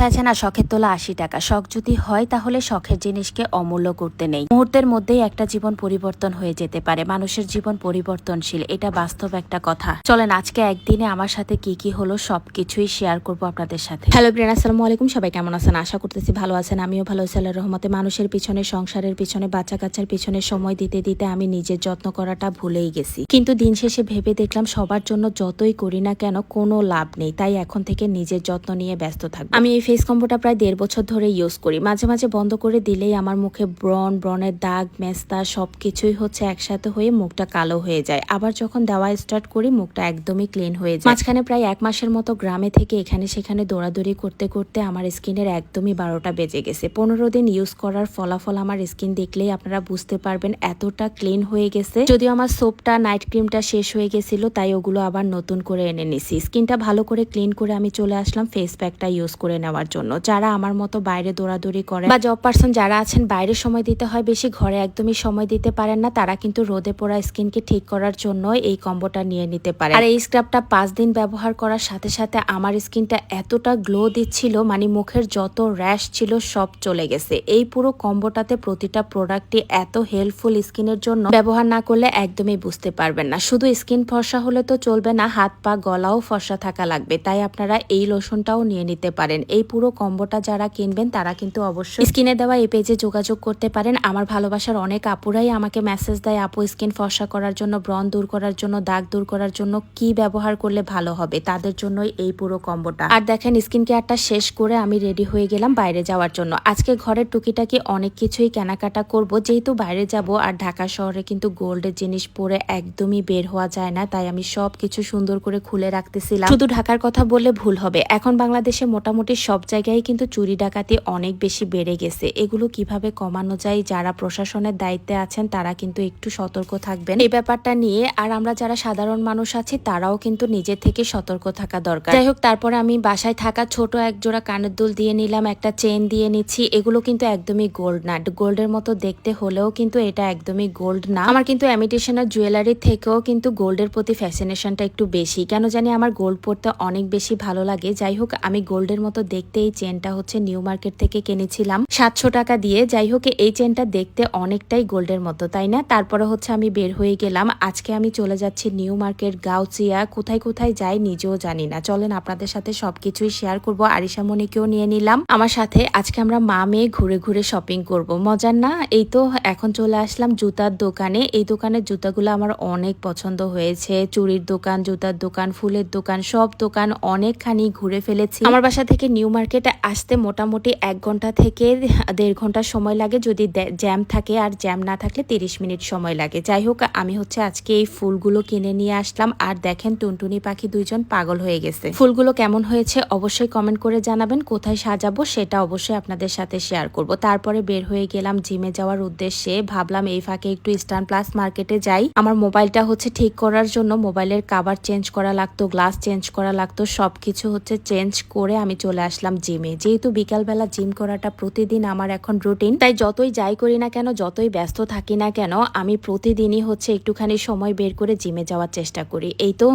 কথা আছে না শখের তোলা আশি টাকা। শখ যদি হয় তাহলে শখের জিনিসকে অমূল্য করতে নেই। মুহূর্তের মধ্যেই একটা জীবন পরিবর্তন হয়ে যেতে পারে। মানুষের জীবন পরিবর্তনশীল, এটা বাস্তব একটা কথা। চলেন, আজকে একদিনে আমার সাথে কি কি হলো সবকিছুই শেয়ার করব আপনাদের সাথে। হ্যালো ব্রেন আসসালামু আলাইকুম। সবাই কেমন আছেন? আশা করতেছি ভালো আছেন। আমিও ভালো আছি আল্লাহর রহমতে। মানুষের পিছনে, সংসারের পিছনে বাচ্চা কাচ্চার পিছনে সময় দিতে দিতে আমি নিজের যত্ন করাটা ভুলেই গেছি। কিন্তু দিন শেষে ভেবে দেখলাম সবার জন্য যতই করি না কেন কোনো লাভ নেই। তাই এখন থেকে নিজের যত্ন নিয়ে ব্যস্ত থাকব। আমি এই ফেস কম্বোটা প্রায় দেড় বছর ধরে ইউজ করি। মাঝে মাঝে বন্ধ করে দিলেই আমার মুখে ব্রণ, ব্রণের দাগ, মেস্তা সব কিছুই হচ্ছে একসাথে হয়ে মুখটা কালো হয়ে যায়। আবার যখন দেওয়া স্টার্ট করি, মুখটা একদমই ক্লিন হয়ে যায়। মাঝখানে প্রায় এক মাসের মতো গ্রামে থেকে এখানে সেখানে দৌড়াদৌড়ি করতে করতে আমার স্কিনের একদমই বারোটা বেজে গেছে। পনেরো দিন ইউজ করার ফলাফল আমার স্কিন দেখলেই আপনারা বুঝতে পারবেন এতটা ক্লিন হয়ে গেছে। যদিও আমার সোপটা নাইট ক্রিমটা শেষ হয়ে গেছিল, তাই ওগুলো আবার নতুন করে এনে নিছি। স্কিনটা ভালো করে ক্লিন করে আমি চলে আসলাম ফেস প্যাকটা ইউজ করে নেওয়ার জন্য। যারা আমার মতো বাইরে দৌড়াদৌড়ি করে বা জব পার্সন যারা আছেন, বাইরে সময় দিতে হয়, বেশি ঘরে একদমই সময় দিতে পারেন না, তারা কিন্তু রোদে পোড়া স্কিনকে ঠিক করার জন্য এই কম্বোটা নিয়ে নিতে পারে। আর এই স্ক্রাবটা পাঁচ দিন ব্যবহার করার সাথে সাথে আমার স্কিনটা এতটা গ্লো দিচ্ছিল মানে মুখের যত র্যাশ ছিল সব চলে গেছে। এই পুরো কম্বোটাতে প্রতিটা প্রোডাক্টটি এত হেল্পফুল স্কিনের জন্য ব্যবহার না করলে একদমই বুঝতে পারবেন না। শুধু স্কিন ফর্সা হলে তো চলবে না হাত পা গলাও ফর্সা থাকা লাগবে, তাই আপনারা এই লোশনটাও নিয়ে নিতে পারেন। এই পুরো কম্বোটা যারা কিনবেন, তারা কিন্তু অবশ্যই স্কিনে দেওয়া এই পেজে যোগাযোগ করতে পারেন। আমার ভালোবাসার অনেক আপুরাই আমাকে মেসেজ দেয়, আপু, স্কিন ফর্সা করার জন্য, ব্রণ দূর করার জন্য, দাগ দূর করার জন্য কি ব্যবহার করলে ভালো হবে? তাদের জন্যই এই পুরো কম্বোটা। আর দেখেন, স্কিন কেয়ারটা শেষ করে আমি রেডি হয়ে গেলাম বাইরে যাওয়ার জন্য। আজকে ঘরের টুকিটাকি অনেক কিছুই কেনাকাটা করব। যেহেতু বাইরে যাব আর ঢাকা শহরে কিন্তু গোল্ডের জিনিস পরে একদমই বের হওয়া যায় না, তাই আমি সব কিছু সুন্দর করে খুলে রাখতেছিলাম। শুধু ঢাকার কথা বললে ভুল হবে। এখন বাংলাদেশে মোটামুটি সব জায়গায় কিন্তু চুরি ডাকাতি অনেক বেশি বেড়ে গেছে। এগুলো কীভাবে কমানো যায়, যারা প্রশাসনের দায়িত্বে আছেন, তারা কিন্তু একটু সতর্ক থাকবেন। এই ব্যাপারটা নিয়ে আর আমরা যারা সাধারণ মানুষ আছি, তারাও কিন্তু নিজে থেকে সতর্ক থাকা দরকার। যাই হোক, তারপরে আমি বাসায় থাকা ছোট এক জোড়া কানের দুল দিয়ে নিলাম, একটা চেন দিয়ে নিচ্ছি। এগুলো কিন্তু একদমই গোল্ড না। গোল্ডের মতো দেখতে হলেও কিন্তু এটা একদমই গোল্ড না। আমার কিন্তু অ্যামিটেশনের জুয়েলারি থেকেও কিন্তু গোল্ডের প্রতি ফ্যাসিনেশনটা একটু বেশি। কেন জানি আমার গোল্ড পরতে অনেক বেশি ভালো লাগে। যাই হোক, আমি গোল্ডের মতো দেখতে এই চেনটা হচ্ছে নিউ মার্কেট থেকে কিনেছিলাম। সাতশো টাকা দিয়ে। যাই হোক, এই চেনটা দেখতে অনেকটাই গোল্ডের মতো, তাই না? তারপরে হচ্ছে আমি বের হয়ে গেলাম। আজকে আমি চলে যাচ্ছি নিউ মার্কেট গাউচিয়া কোথায় কোথায় যাই নিজেও জানি না। চলেন, আপনাদের সাথে সবকিছুই শেয়ার করব। আরিশা মনিকেও নিয়ে নিলাম। আমার সাথে আজকে আমরা মা মেয়ে ঘুরে ঘুরে শপিং করব। মজার না? এই তো এখন চলে আসলাম জুতার দোকানে। এই দোকানের জুতাগুলো আমার অনেক পছন্দ হয়েছে। চুরির দোকান, জুতার দোকান, ফুলের দোকান, সব দোকান অনেকখানি ঘুরে ফেলেছি। আমার বাসা থেকে নিউ মার্কেটে আসতে মোটামুটি এক ঘণ্টা থেকে দেড় ঘণ্টা সময় লাগে। যদি জ্যাম থাকে আর জ্যাম না থাকলে তিরিশ মিনিট সময় লাগে। যাই হোক, আমি হচ্ছে আজকে এই ফুলগুলো কিনে নিয়ে আসলাম। আর দেখেন টুনটুনি পাখি দুইজন পাগল হয়ে গেছে। ফুলগুলো কেমন হয়েছে অবশ্যই কমেন্ট করে জানাবেন। কোথায় সাজাবো সেটা অবশ্যই আপনাদের সাথে শেয়ার করব। তারপরে বের হয়ে গেলাম জিমে যাওয়ার উদ্দেশ্যে। ভাবলাম এই ফাঁকে একটু স্টান প্লাস মার্কেটে যাই। আমার মোবাইলটা হচ্ছে ঠিক করার জন্য মোবাইলের কাভার চেঞ্জ করা লাগতো গ্লাস চেঞ্জ করা লাগতো, সবকিছু হচ্ছে চেঞ্জ করে আমি চলে আসলাম। জিমে যেহেতু বিকালবেলা জিম করাটা প্রতিদিন আমার এখন রুটিন তাই যতই যাই করি না কেন, যতই ব্যস্ত থাকি না কেন, আমি প্রতিদিনই হচ্ছে একটুখানি সময় বের করে জিমে যাওয়ার চেষ্টা করি। এই তো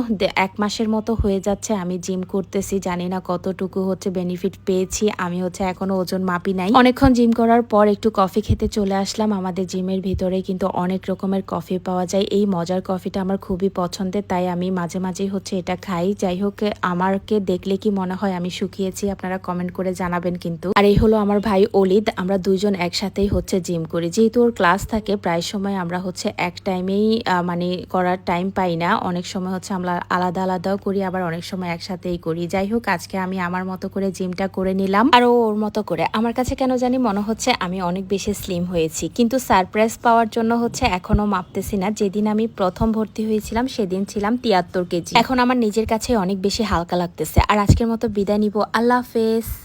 এক মাসের মতো হয়ে যাচ্ছে, আমি জিম করতেছি, জানি না কতটুকু হচ্ছে বেনিফিট পেয়েছি, আমি হচ্ছে এখনও ওজন মাপি নাই। অনেকক্ষণ জিম করার পর একটু কফি খেতে চলে আসলাম, আমাদের জিমের ভিতরে কিন্তু অনেক রকমের কফি পাওয়া যায়। এই মজার কফিটা আমার খুবই পছন্দের, তাই আমি মাঝে মাঝেই হচ্ছে এটা খাই। যাই হোক আমাকে দেখলে কি মনে হয়, আমি শুকিয়েছি, আপনারা কমেন্ট করে জানাবেন কিন্তু। আর এই হলো আমার ভাই অলিদ, আমরা দুইজন একসাথেই হচ্ছে জিম করি। যেহেতু ওর ক্লাস থাকে, প্রায় সময় আমরা হচ্ছে এক টাইমেই মানে করার টাইম পাই না। অনেক সময় হচ্ছে আমরা আলাদা আলাদাও করি, আবার অনেক সময় একসাথেই করি। যাই হোক, আজকে আমি আমার মতো করে জিমটা করে নিলাম। আর ওর মতো করে। আমার কাছে কেন জানি মনে হচ্ছে আমি অনেক বেশি স্লিম হয়েছি। কিন্তু সারপ্রাইজ পাওয়ার জন্য হচ্ছে এখনও মাপতেছি না। যেদিন আমি প্রথম ভর্তি হয়েছিলাম, সেদিন ছিলাম তিয়াত্তর কেজি। এখন আমার নিজের কাছে অনেক বেশি হালকা লাগতেছে। আর আজকের মতো বিদায় নিব। আল্লাহ হাফেজ। です。